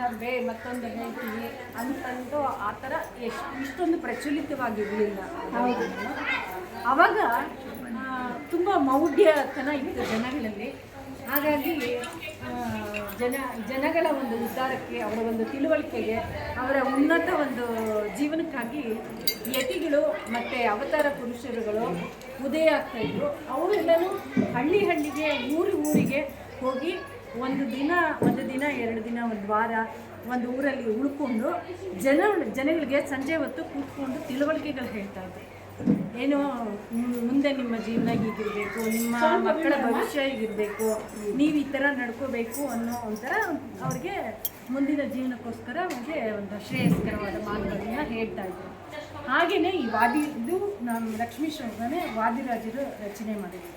ಇಲ್ಲ ಬೇ ಮತ್ತೊಂದು ಹೇಳ್ತೀವಿ ಅಂತಂದು ಆ ಥರ ಎಷ್ಟು ಇಷ್ಟೊಂದು ಪ್ರಚಲಿತವಾಗಿರಲಿಲ್ಲ. ಅವಾಗ ತುಂಬ ಮೌಢ್ಯತನ ಇತ್ತು ಜನಗಳಲ್ಲಿ. ಹಾಗಾಗಿ ಜನ ಜನಗಳ ಒಂದು ಉದ್ಧಾರಕ್ಕೆ ಅವರ ಒಂದು ತಿಳುವಳಿಕೆಗೆ ಅವರ ಉನ್ನತ ಒಂದು ಜೀವನಕ್ಕಾಗಿ ಯತಿಗಳು ಮತ್ತು ಅವತಾರ ಪುರುಷರುಗಳು ಉದಯ ಆಗ್ತಾಯಿದ್ರು ಅವರೆಲ್ಲರೂ ಹಳ್ಳಿ ಹಳ್ಳಿಗೆ ಊರು ಊರಿಗೆ ಹೋಗಿ ಒಂದು ದಿನ ಒಂದು ದಿನ ಎರಡು ದಿನ ಒಂದು ವಾರ ಒಂದು ಊರಲ್ಲಿ ಉಳ್ಕೊಂಡು ಜನ ಜನಗಳಿಗೆ ಸಂಜೆ ಹೊತ್ತು ಕೂತ್ಕೊಂಡು ತಿಳುವಳಿಕೆಗಳು ಹೇಳ್ತಾ ಇದ್ದೆ. ಏನು ಮುಂದೆ ನಿಮ್ಮ ಜೀವನ ಹೀಗಿರಬೇಕು ನಿಮ್ಮ ಮಕ್ಕಳ ಭವಿಷ್ಯ ಹೀಗಿರಬೇಕು ನೀವು ಈ ಥರ ನಡ್ಕೋಬೇಕು ಅನ್ನೋ ಒಂಥರ ಅವ್ರಿಗೆ ಮುಂದಿನ ಜೀವನಕ್ಕೋಸ್ಕರ ಅವ್ರಿಗೆ ಒಂದು ಶ್ರೇಯಸ್ಕರವಾದ ಮಾತುಗಳನ್ನ ಹೇಳ್ತಾ ಇದ್ರು ಹಾಗೆಯೇ ಈ ವಾದಿ ಇದು ನಮ್ಮ ಲಕ್ಷ್ಮೀ ವಾದಿರಾಜರು ರಚನೆ ಮಾಡಿದ್ರು.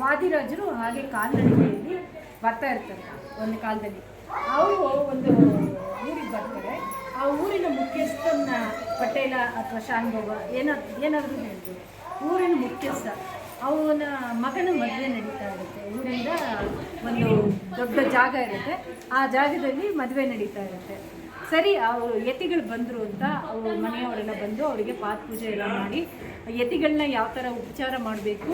ವಾದಿರಾಜರು ಹಾಗೆ ಕಾಲ್ನಡಿಗೆಯಲ್ಲಿ ಬರ್ತಾ ಇರ್ತಾರೆ ಒಂದು ಕಾಲದಲ್ಲಿ. ಅವರು ಒಂದು ಊರಿಗೆ ಬರ್ತಾರೆ. ಆ ಊರಿನ ಮುಖ್ಯಸ್ಥನ ಪಟೇಲ ಅಥವಾ ಶಾನುಭವ ಏನಾದ್ರು ಏನಾದರೂ ಹೇಳ್ಬೋದು. ಊರಿನ ಮುಖ್ಯಸ್ಥ, ಅವನ ಮಗನ ಮದುವೆ ನಡೀತಾ ಇರುತ್ತೆ. ಊರಿಂದ ಒಂದು ದೊಡ್ಡ ಜಾಗ ಇರುತ್ತೆ. ಆ ಜಾಗದಲ್ಲಿ ಮದುವೆ ನಡೀತಾ ಇರುತ್ತೆ. ಸರಿ ಅವರು ಯತಿಗಳು ಬಂದರು ಅಂತ ಅವರು ಮನೆಯವರೆಲ್ಲ ಬಂದು ಅವರಿಗೆ ಪಾತ್ ಪೂಜೆ ಎಲ್ಲ ಮಾಡಿ ಯತಿಗಳನ್ನ ಯಾವ ಥರ ಉಪಚಾರ ಮಾಡಬೇಕು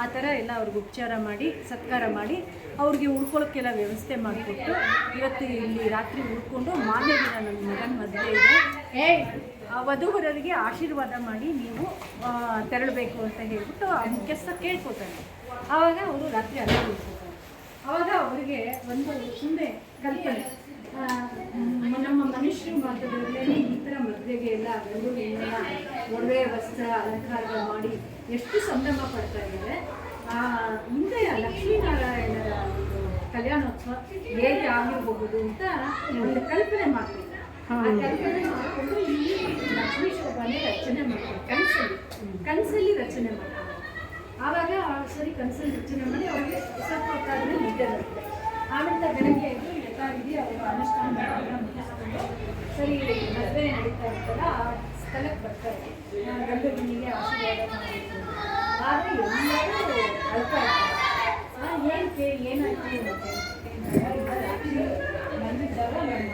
ಆ ಥರ ಎಲ್ಲ ಅವ್ರಿಗೆ ಉಪಚಾರ ಮಾಡಿ ಸತ್ಕಾರ ಮಾಡಿ ಅವ್ರಿಗೆ ಉಳ್ಕೊಳ್ಳೋಕ್ಕೆಲ್ಲ ವ್ಯವಸ್ಥೆ ಮಾಡಿಕೊಟ್ಟು ಇವತ್ತು ಇಲ್ಲಿ ರಾತ್ರಿ ಉಳ್ಕೊಂಡು ಮಾರನೇ ದಿನ ನನ್ನ ಮಗನ ಮದುವೆ ಇದೆ. ವಧುವರರಿಗೆ ಆಶೀರ್ವಾದ ಮಾಡಿ ನೀವು ತೆರಳಬೇಕು ಅಂತ ಹೇಳ್ಬಿಟ್ಟು ಆ ಮುಖ್ಯಸ್ಥ ಕೇಳ್ಕೊತಾರೆ. ಆವಾಗ ಅವರು ರಾತ್ರಿ ಅಲ್ಲೇ ಉಳ್ಕೊತಾರೆ. ಆವಾಗ ಅವರಿಗೆ ಒಂದು ಸುಮ್ಮನೆ ಕಲ್ಪನೆ ನಮ್ಮ ಮನುಷ್ಯರು ಮಾತುಗಳಲ್ಲಿ ಈ ಥರ ಮದುವೆಗೆ ಎಲ್ಲ ಹೆಣ್ಣೆಲ್ಲ ಒಡವೆ ವಸ್ತ್ರ ಅಲಂಕಾರ ಮಾಡಿ ಎಷ್ಟು ಸಂಭ್ರಮ ಪಡ್ತಾ ಇದ್ದಾರೆ. ಆ, ಹಿಂದೆ ಲಕ್ಷ್ಮೀನಾರಾಯಣರ ಒಂದು ಕಲ್ಯಾಣೋತ್ಸವ ಹೇಗೆ ಆಗಿರಬಹುದು ಅಂತ ಒಂದು ಕಲ್ಪನೆ ಮಾಡ್ತಿದ್ದೆ ಆ ಕಲ್ಪನೆ ಮಾಡಿಕೊಂಡು ಇಲ್ಲಿ ಲಕ್ಷ್ಮೀ ಶೋಭಾನೆ ರಚನೆ ಮಾಡ್ತಾರೆ. ಕನಸಲ್ಲಿ ಕನಸಲ್ಲಿ ರಚನೆ ಮಾಡ್ತಾರೆ. ಆವಾಗ ಸರಿ ಕನಸಲ್ಲಿ ರಚನೆ ಮಾಡಿ ಅವ್ರಿಗೆ ಸ್ವಲ್ಪ ಹೊತ್ತಾದ್ಮೇಲೆ ನಿದ್ದೆ ಬರುತ್ತೆ. ಆಮೇಲೆ ಬೆಳಗ್ಗೆ ಯಥಾವಿಧಿ ಅವರು ಅನುಷ್ಠಾನ ಮಾಡೋದನ್ನ ಮುಗಿಸ್ಕೊಂಡು ಸರಿ ಮದುವೆ ನಡೀತಾ ಇರ್ತಲ್ಲ ಆ ಸ್ಥಳಕ್ಕೆ ಬರ್ತಾರೆ ನಾನು ಗಂಡು ಹೆಣ್ಣಿಗೆ ಆಶೀರ್ವಾದ ಮಾಡಬೇಕು ಆದರೆ ಎಲ್ಲರೂ ಅಳ್ತಾ ಇರ್ತಾರೆ ಏನಕ್ಕೆ? ಏನಾಯ್ತು ಮತ್ತೆ ಬಂದಿದ್ದಾಗ ನಮ್ಮ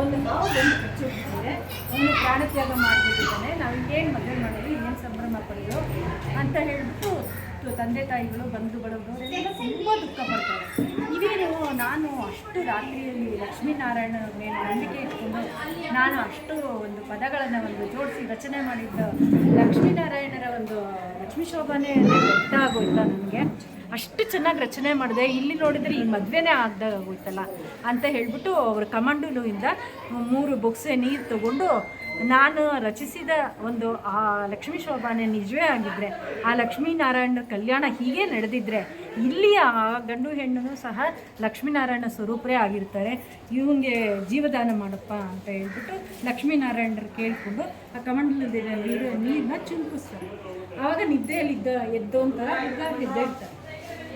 ಒಂದು ನಾವು ಒಂದು ಖರ್ಚು ಬಂದು ಒಂದು ಪ್ರಾಣತ್ಯಾಗ ಮಾಡಿಬಿಟ್ಟಿದ್ದಾನೆ. ನಾವು ಏನು ಮದುವೆ ಮಾಡಿದ್ವಿ, ಏನು ಸಂಭ್ರಮ ಪಡೆಯೋ ಅಂತ ಹೇಳಿಬಿಟ್ಟು ತಂದೆ ತಾಯಿಗಳು ಬಂಧು ಬಳಗದವರೆಲ್ಲ ತುಂಬ ದುಃಖ ಪಡ್ತಾರೆ. ಇದೇನು, ನಾನು ಅಷ್ಟು ರಾತ್ರಿಯಲ್ಲಿ ಲಕ್ಷ್ಮೀನಾರಾಯಣ ಮೇಲೆ ನಂಬಿಕೆ ಇಟ್ಕೊಂಡು ನಾನು ಅಷ್ಟು ಒಂದು ಪದಗಳನ್ನು ಒಂದು ಜೋಡಿಸಿ ರಚನೆ ಮಾಡಿದ್ದ ಲಕ್ಷ್ಮೀನಾರಾಯಣರ ಒಂದು ಲಕ್ಷ್ಮೀ ಶೋಭಾನೇ ಆಗೋಯ್ತಾ ನನಗೆ? ಅಷ್ಟು ಚೆನ್ನಾಗಿ ರಚನೆ ಮಾಡಿದೆ. ಇಲ್ಲಿ ನೋಡಿದರೆ ಈ ಮದುವೆನೇ ಆಗ್ದಾಗೋಯ್ತಲ್ಲ ಅಂತ ಹೇಳಿಬಿಟ್ಟು ಅವ್ರ ಕಮಂಡೂಲುವಿಂದ ಮೂರು ಬೊಕ್ಸೆ ನೀರು ತಗೊಂಡು ನಾನು ರಚಿಸಿದ ಒಂದು ಆ ಲಕ್ಷ್ಮೀ ಶೋಭಾನೆ ನಿಜವೇ ಆಗಿದ್ದರೆ ಆ ಲಕ್ಷ್ಮೀನಾರಾಯಣ ಕಲ್ಯಾಣ ಹೀಗೆ ನಡೆದಿದ್ರೆ ಇಲ್ಲಿಯ ಆ ಗಂಡು ಹೆಣ್ಣು ಸಹ ಲಕ್ಷ್ಮೀನಾರಾಯಣ ಸ್ವರೂಪರೇ ಆಗಿರ್ತಾರೆ. ಇವಂಗೆ ಜೀವದಾನ ಮಾಡಪ್ಪ ಅಂತ ಹೇಳ್ಬಿಟ್ಟು ಲಕ್ಷ್ಮೀನಾರಾಯಣರು ಕೇಳಿಕೊಂಡು ಆ ಕಮಂಡಲದ ನೀರು ನೀರನ್ನ ಚುಮುಕಿಸ್ತಾರೆ ಆವಾಗ ನಿದ್ದೆಯಲ್ಲಿದ್ದ ಎದ್ದು ಒಂಥರ ನಿದ್ದೆ ಇರ್ತಾರೆ.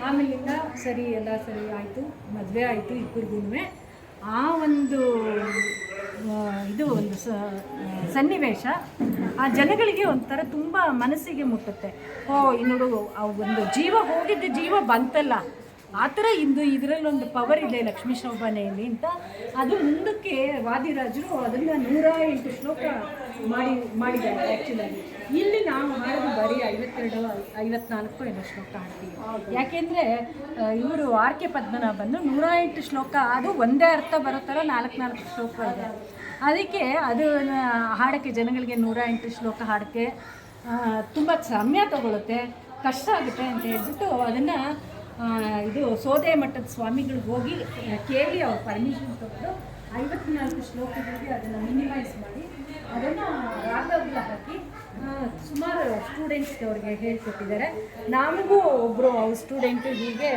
ಆಮೇಲಿಂದ ಸರಿ, ಎಲ್ಲ ಸರಿ ಆಯಿತು, ಮದುವೆ ಆಯಿತು ಇಬ್ಬರಿಗೂ ಆ ಒಂದು ಇದು ಒಂದು ಸನ್ನಿವೇಶ ಆ ಜನಗಳಿಗೆ ಒಂಥರ ತುಂಬ ಮನಸ್ಸಿಗೆ ಮುಟ್ಟುತ್ತೆ. ಓ ಇನ್ನೋಡು ಒಂದು ಜೀವ ಹೋಗಿದ್ದ ಜೀವ ಬಂತಲ್ಲ. ಆ ಥರ ಇಂದು ಇದರಲ್ಲೊಂದು ಪವರ್ ಇದೆ ಲಕ್ಷ್ಮೀ ಶೋಭಾನೆಯಲ್ಲಿ ಅಂತ. ಅದು ಮುಂದಕ್ಕೆ ವಾದಿರಾಜರು ಅದನ್ನು ನೂರ ಎಂಟು ಶ್ಲೋಕ ಮಾಡಿ, ಮಾಡಿದ್ದಾರೆ ಆ್ಯಕ್ಚುಲಾಗಿ ಇಲ್ಲಿ ನಾವು ಮಾಡೋದು ಬರೀ ಐವತ್ತೆರಡು, ಐವತ್ನಾಲ್ಕು ಏನೋ ಶ್ಲೋಕ ಹಾಡ್ತೀವಿ. ಯಾಕೆಂದರೆ ಇವರು ಆರ್ ಕೆ ಪದ್ಮನಾಭನ್ನು ನೂರ ಎಂಟು ಶ್ಲೋಕ, ಅದು ಒಂದೇ ಅರ್ಥ ಬರೋ ಥರ ನಾಲ್ಕು ನಾಲ್ಕು ಶ್ಲೋಕ ಇದೆ. ಅದಕ್ಕೆ ಅದು ಹಾಡೋಕ್ಕೆ ಜನಗಳಿಗೆ ನೂರ ಎಂಟು ಶ್ಲೋಕ ಹಾಡೋಕ್ಕೆ ತುಂಬ ಸಮಯ ತಗೊಳುತ್ತೆ, ಕಷ್ಟ ಆಗುತ್ತೆ ಅಂತ ಹೇಳ್ಬಿಟ್ಟು ಅದನ್ನು ಇದು ಸೋದೆ ಮಠದ ಸ್ವಾಮಿಗಳಿಗೆ ಹೋಗಿ ಕೇಳಿ ಅವ್ರ ಪರ್ಮಿಷನ್ ತಗೊಂಡು ಐವತ್ನಾಲ್ಕು ಶ್ಲೋಕಗಳಿಗೆ ಅದನ್ನು ಮಿನಿಮೈಸ್ ಮಾಡಿ, ಅದನ್ನು ರಾಗಗಳ ಹಾಕಿ ಸುಮಾರು ಸ್ಟೂಡೆಂಟ್ಸ್ಗೆ ಅವ್ರಿಗೆ ಹೇಳ್ಕೊಟ್ಟಿದ್ದಾರೆ. ನಮಗೂ ಒಬ್ಬರು ಅವ್ರ ಸ್ಟೂಡೆಂಟು ಹೀಗೆ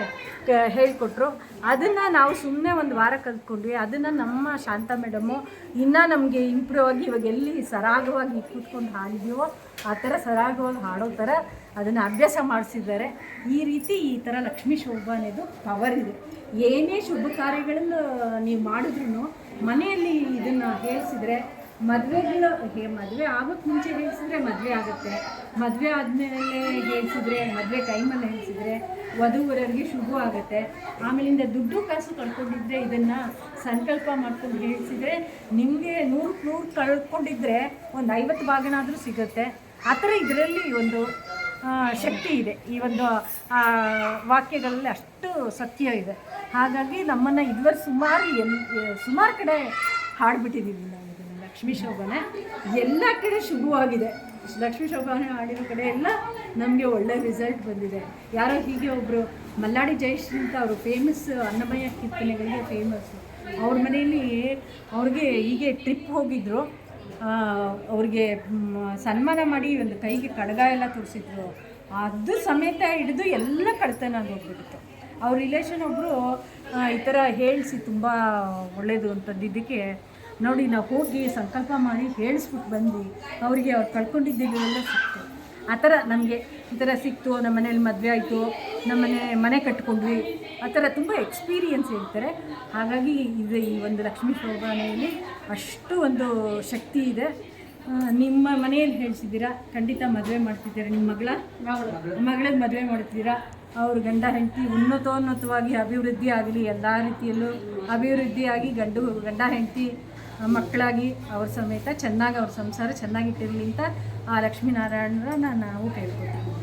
ಹೇಳಿಕೊಟ್ರು. ಅದನ್ನು ನಾವು ಸುಮ್ಮನೆ ಒಂದು ವಾರ ಕಲ್ತ್ಕೊಂಡ್ವಿ. ಅದನ್ನು ನಮ್ಮ ಶಾಂತ ಮೇಡಮು ಇನ್ನೂ ನಮಗೆ ಇಂಪ್ರೂವ್ ಆಗಿ ಇವಾಗ ಎಲ್ಲಿ ಸರಾಗವಾಗಿ ಕೂತ್ಕೊಂಡು ಹಾಡಿದೀವೋ ಆ ಥರ ಸರಾಗವಾಗಿ ಹಾಡೋ ಥರ ಅದನ್ನು ಅಭ್ಯಾಸ ಮಾಡಿಸಿದ್ದಾರೆ. ಈ ರೀತಿ ಈ ಥರ ಲಕ್ಷ್ಮೀ ಶೋಭಾನೇದು ಪವರ್ ಇದೆ. ಏನೇ ಶುಭ ಕಾರ್ಯಗಳನ್ನು ನೀವು ಮಾಡಿದ್ರು ಮನೆಯಲ್ಲಿ ಇದನ್ನು ಹೇಳಿಸಿದ್ರೆ ಮದುವೆಗಳು ಹೇ, ಮದುವೆ ಆಗೋಕ್ಕೆ ಮುಂಚೆ ಹೇಳಿಸಿದ್ರೆ ಮದುವೆ ಆಗುತ್ತೆ. ಮದುವೆ ಆದಮೇಲೆ ಹೇಳಿಸಿದ್ರೆ, ಮದುವೆ ಟೈಮಲ್ಲಿ ಹೇಳಿಸಿದ್ರೆ ವಧುವರರಿಗೆ ಶುಭ ಆಗುತ್ತೆ. ಆಮೇಲಿಂದ ದುಡ್ಡು ಕಾಸು ಕಳ್ಕೊಂಡಿದ್ರೆ ಇದನ್ನು ಸಂಕಲ್ಪ ಮಾಡ್ಕೊಂಡು ಹೇಳಿಸಿದ್ರೆ ನಿಮಗೆ ನೂರು ನೂರು ಕಳ್ಕೊಂಡಿದ್ರೆ ಒಂದು ಐವತ್ತು ಭಾಗನಾದರೂ ಸಿಗುತ್ತೆ. ಆ ಥರ ಇದರಲ್ಲಿ ಒಂದು ಶಕ್ತಿ ಇದೆ. ಈ ಒಂದು ವಾಕ್ಯಗಳಲ್ಲಿ ಅಷ್ಟು ಸತ್ಯ ಇದೆ. ಹಾಗಾಗಿ ನಮ್ಮನ್ನು ಇದುವರೆ ಸುಮಾರು ಎಲ್, ಸುಮಾರು ಕಡೆ ಹಾಡ್ಬಿಟ್ಟಿದ್ದೀವಿ ನಾವು. ಲಕ್ಷ್ಮೀ ಶೋಭನೆ ಎಲ್ಲ ಕಡೆ ಶುಭವಾಗಿದೆ. ಲಕ್ಷ್ಮೀ ಶೋಭಾನೆ ಮಾಡಿರೋ ಕಡೆ ಎಲ್ಲ ನಮಗೆ ಒಳ್ಳೆ ರಿಸಲ್ಟ್ ಬಂದಿದೆ. ಯಾರೋ ಹೀಗೆ ಒಬ್ಬರು ಮಲ್ಲಾಡಿ ಜಯಶ್ರೀ ಅಂತ ಅವರು ಫೇಮಸ್ ಅನ್ನಮಯ್ಯ ಕೀರ್ತನೆಗಳಿಗೆ ಫೇಮಸ್ಸು ಅವ್ರ ಮನೆಯಲ್ಲಿ ಅವ್ರಿಗೆ ಹೀಗೆ ಟ್ರಿಪ್ ಹೋಗಿದ್ರು. ಅವ್ರಿಗೆ ಸನ್ಮಾನ ಮಾಡಿ ಒಂದು ಕೈಗೆ ಕಡಗ ಎಲ್ಲ ತೋರಿಸಿದ್ರು. ಅದು ಸಮೇತ ಹಿಡಿದು ಎಲ್ಲ ಕಳ್ತನ ಹೋಗ್ಬಿಟ್ಟಿತ್ತು ಅವ್ರ ರಿಲೇಷನ್ ಒಬ್ಬರು ಈ ಥರ ಹೇಳಿಸಿ ತುಂಬ ಒಳ್ಳೆಯದು ಅಂತಂದಿದ್ದಕ್ಕೆ ನೋಡಿ, ನಾವು ಹೋಗಿ ಸಂಕಲ್ಪ ಮಾಡಿ ಹೇಳಿಸ್ಬಿಟ್ಟು ಬಂದು ಅವರಿಗೆ ಅವ್ರು ಕಳ್ಕೊಂಡಿದ್ದೆಲ್ಲ ಸಿಕ್ತು. ಆ ಥರ ನಮಗೆ ಈ ಥರ ಸಿಕ್ತು ನಮ್ಮ ಮನೇಲಿ ಮದುವೆ ಆಯಿತು ನಮ್ಮ ಮನೆ ಮನೆ ಕಟ್ಕೊಂಡ್ವಿ. ಆ ಥರ ತುಂಬ ಎಕ್ಸ್ಪೀರಿಯೆನ್ಸ್ ಹೇಳ್ತಾರೆ. ಹಾಗಾಗಿ ಇದು ಈ ಒಂದು ಲಕ್ಷ್ಮೀ ಶೋಭಾನೆಯಲ್ಲಿ ಅಷ್ಟು ಒಂದು ಶಕ್ತಿ ಇದೆ. ನಿಮ್ಮ ಮನೆಯಲ್ಲಿ ಹೇಳ್ಸಿದ್ದೀರಾ? ಖಂಡಿತ ಮದುವೆ ಮಾಡ್ತಿದ್ದೀರಾ ನಿಮ್ಮ ಮಗಳ? ಮಗಳಿಗೆ ಮದುವೆ ಮಾಡ್ತಿದ್ದೀರಾ ಅವ್ರ ಗಂಡ, ಹೆಂಡತಿ ಉನ್ನತೋನ್ನತವಾಗಿ ಅಭಿವೃದ್ಧಿ ಆಗಲಿ, ಎಲ್ಲ ರೀತಿಯಲ್ಲೂ ಅಭಿವೃದ್ಧಿಯಾಗಿ ಗಂಡು, ಗಂಡ, ಹೆಂಡತಿ ಮಕ್ಕಳಾಗಿ ಅವ್ರ ಸಮೇತ ಚೆನ್ನಾಗಿ ಅವ್ರ ಸಂಸಾರ ಚೆನ್ನಾಗಿಟ್ಟಿರಲಿ ಅಂತ ಆ ಲಕ್ಷ್ಮೀನಾರಾಯಣರ ನಾವು ಕೇಳ್ಕೊತೀವಿ.